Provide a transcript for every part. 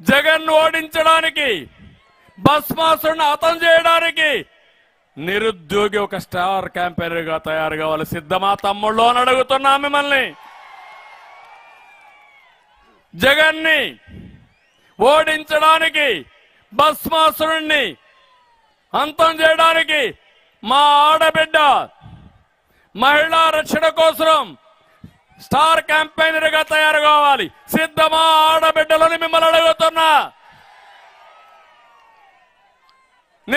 జగన్ ఓడించడానికి భస్మాసుడిని హతం చేయడానికి నిరుద్యోగి ఒక స్టార్ క్యాంపెయినర్గా తయారు కావాలి. సిద్ధమా తమ్ముళ్ళు అని అడుగుతున్నా మిమ్మల్ని. జగన్ని ఓడించడానికి భస్మాసురుణ్ణి అంతం చేయడానికి మా ఆడబిడ్డ మహిళా రక్షణ కోసం స్టార్ క్యాంపెయినర్గా తయారు కావాలి. సిద్ధమా ఆడ మిమ్మల్ని అడుగుతున్నా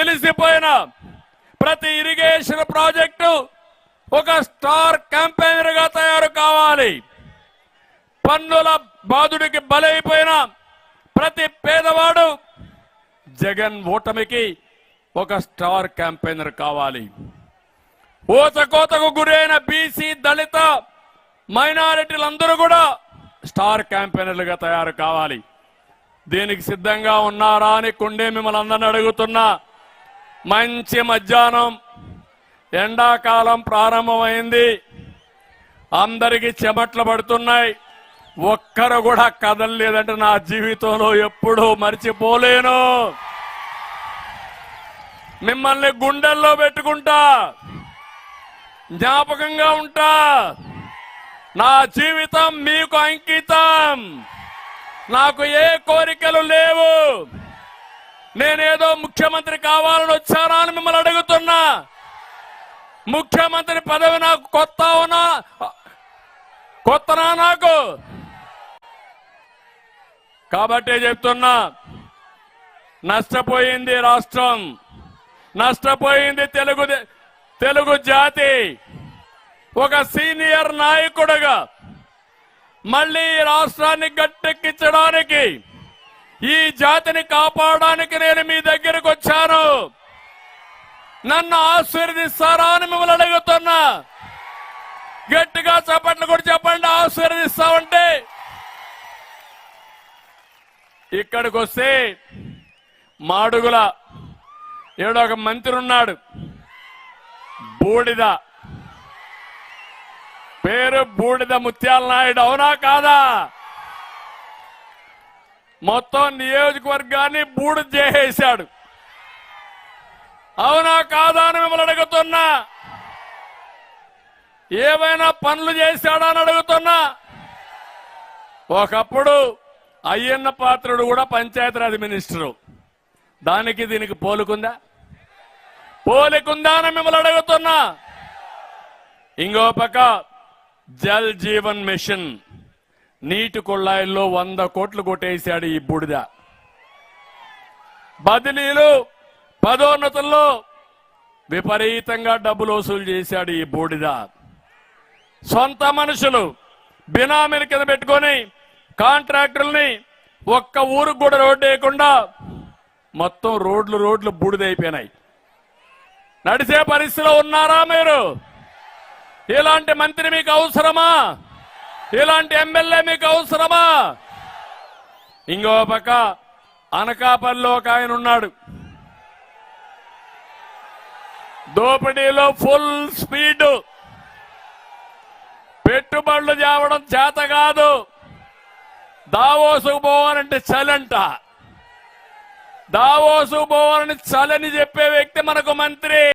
నిలిసిపోయిన ప్రతి ఇరిగేషన్ ప్రాజెక్టు ఒక స్టార్ క్యాంపెయినర్గా తయారు కావాలి. పన్నుల బాధుడికి బలైపోయిన ప్రతి పేదవాడు జగన్ ఓటమికి ఒక స్టార్ క్యాంపెయినర్ కావాలి. ఊచకోతకు గురైన బీసీ దళిత మైనారిటీలందరూ కూడా స్టార్ క్యాంపెయినర్లుగా తయారు కావాలి. దీనికి సిద్ధంగా ఉన్నారా అని కుండే మిమ్మల్ని అందరిని అడుగుతున్నా. మంచి మధ్యాహ్నం. ఎండాకాలం ప్రారంభమైంది. అందరికీ చెమట్లు పడుతున్నాయి. ఒక్కరు కూడా కదలలేదంటే నా జీవితంలో ఎప్పుడూ మర్చిపోలేను. మిమ్మల్ని గుండెల్లో పెట్టుకుంటా. జ్ఞాపకంగా ఉంటా. నా జీవితం మీకు అంకితం. నాకు ఏ కోరికలు లేవు. నేనేదో ముఖ్యమంత్రి కావాలని వచ్చానా అని మిమ్మల్ని అడుగుతున్నా. ముఖ్యమంత్రి పదవి నాకు కొత్త ఉన్నా కొత్తనా నాకు? కాబట్టే చెప్తున్నా నష్టపోయింది రాష్ట్రం నష్టపోయింది తెలుగు తెలుగు జాతి. ఒక సీనియర్ నాయకుడుగా మళ్ళీ రాష్ట్రాన్ని గట్టెక్కించడానికి ఈ జాతిని కాపాడడానికి నేను మీ దగ్గరకు వచ్చాను. నన్ను ఆశీర్దిస్తారా అని మిమ్మల్ని అడుగుతున్నా. గట్టిగా చప్పట్లు కూడా చెప్పండి ఆశీర్దిస్తామంటే ఇక్కడికి వస్తే మాడుగుల ఏడో ఒక మంత్రి ఉన్నాడు బూడిద. పేరు బూడిద ముత్యాల నాయుడు అవునా కాదా? మొత్తం నియోజకవర్గాన్ని బూడు చేసేశాడు. అవునా కాదా అని మిమ్మల్ని అడుగుతున్నా. ఏమైనా పనులు చేశాడా అని అడుగుతున్నా. ఒకప్పుడు అయ్యన్న పాత్రుడు కూడా పంచాయతీరాజ్ మినిస్టరు. దానికి దీనికి పోలుకుందా? పోలికుందా అని మిమ్మల్ని అడుగుతున్నా. ఇంకో పక్క జల్ జీవన్ మిషన్. నీటి కుళ్ళాయిల్లో వంద కోట్లు కొట్టేశాడు ఈ బూడిద. బదిలీలు పదోన్నతుల్లో విపరీతంగా డబ్బులు వసూలు చేశాడు ఈ బూడిద. సొంత మనుషులు బినామీల కింద పెట్టుకొని కాంట్రాక్టర్ని ఒక్క ఊరికి కూడా రోడ్డు వేయకుండా మొత్తం రోడ్లు రోడ్లు బూడిదైపోయినాయి నడిచే పరిస్థితిలో ఉన్నారా మీరు? ఇలాంటి మంత్రి మీకు అవసరమా? ఇలాంటి ఎమ్మెల్యే మీకు అవసరమా? ఇంకో పక్క అనకాపల్లిలో ఒక ఆయన ఉన్నాడు. దోపిడీలో ఫుల్ స్పీడ్. పెట్టుబడులు చేవడం చేత కాదు. దావోసుకు పోవాలంటే చలంట. దావోసుకు పోవాలని చలని చెప్పే వ్యక్తి మనకు మంత్రి.